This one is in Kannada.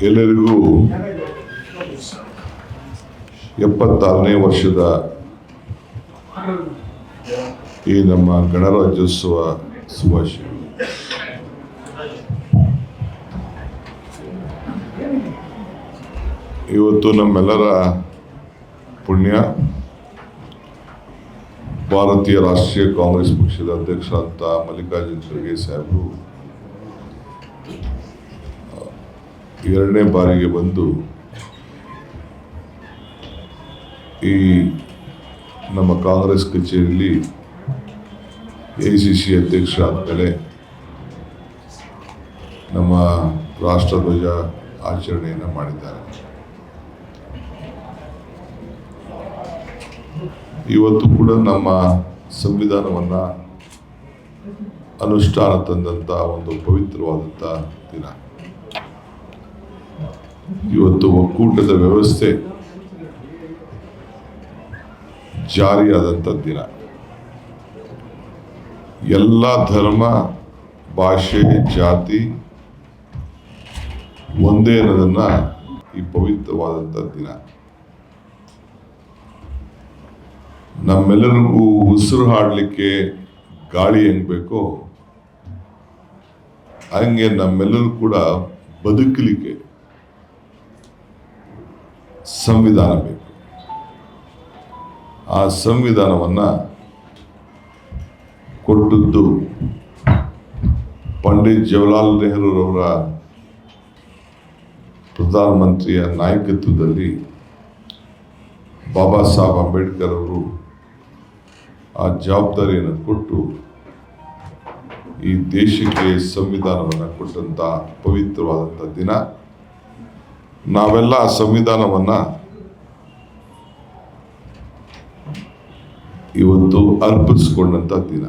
ಎಲ್ಲರಿಗೂ ಎಪ್ಪತ್ತಾರನೇ ವರ್ಷದ ಈ ನಮ್ಮ ಗಣರಾಜ್ಯೋತ್ಸವ ಶುಭಾಶಯಗಳು ಇವತ್ತು ನಮ್ಮೆಲ್ಲರ ಪುಣ್ಯ. ಭಾರತೀಯ ರಾಷ್ಟ್ರೀಯ ಕಾಂಗ್ರೆಸ್ ಪಕ್ಷದ ಅಧ್ಯಕ್ಷರಾದಂಥ ಮಲ್ಲಿಕಾರ್ಜುನ್ ಖರ್ಗೆ ಸಾಹೇಬರು ಎರಡನೇ ಬಾರಿಗೆ ಬಂದು ಈ ನಮ್ಮ ಕಾಂಗ್ರೆಸ್ ಕಚೇರಿಯಲ್ಲಿ ಎ ಸಿ ಸಿ ಅಧ್ಯಕ್ಷ ಮೇಲೆ ನಮ್ಮ ರಾಷ್ಟ್ರಧ್ವಜ ಆಚರಣೆಯನ್ನು ಮಾಡಿದ್ದಾರೆ. ಇವತ್ತು ಕೂಡ ನಮ್ಮ ಸಂವಿಧಾನವನ್ನು ಅನುಷ್ಠಾನ ತಂದಂಥ ಒಂದು ಪವಿತ್ರವಾದಂಥ ದಿನ. ಇವತ್ತು ಒಕ್ಕೂಟದ ವ್ಯವಸ್ಥೆ ಜಾರಿಯಾದಂಥ ದಿನ. ಎಲ್ಲ ಧರ್ಮ, ಭಾಷೆ, ಜಾತಿ ಒಂದೇ ಅನ್ನೋದನ್ನ ಈ ಪವಿತ್ರವಾದಂಥ ದಿನ. ನಮ್ಮೆಲ್ಲರಿಗೂ ಉಸಿರು ಹಾಡಲಿಕ್ಕೆ ಗಾಳಿ ಹೆಂಗ್ ಬೇಕೋ ಹಂಗೆ ನಮ್ಮೆಲ್ಲರೂ ಕೂಡ ಬದುಕಲಿಕ್ಕೆ ಸಂವಿಧಾನ ಬೇಕು. ಆ ಸಂವಿಧಾನವನ್ನು ಕೊಟ್ಟದ್ದು ಪಂಡಿತ್ ಜವಾಹರ್ಲಾಲ್ ನೆಹರೂರವರ ಪ್ರಧಾನಮಂತ್ರಿಯ ನಾಯಕತ್ವದಲ್ಲಿ ಬಾಬಾ ಸಾಹೇಬ್ ಅಂಬೇಡ್ಕರ್ ಅವರು ಆ ಜವಾಬ್ದಾರಿಯನ್ನು ಕೊಟ್ಟು ಈ ದೇಶಕ್ಕೆ ಸಂವಿಧಾನವನ್ನು ಕೊಟ್ಟಂತ ಪವಿತ್ರವಾದಂಥ ದಿನ. ನಾವೆಲ್ಲ ಆ ಸಂವಿಧಾನವನ್ನು ಇವತ್ತು ಅರ್ಪಿಸ್ಕೊಂಡಂಥ ದಿನ.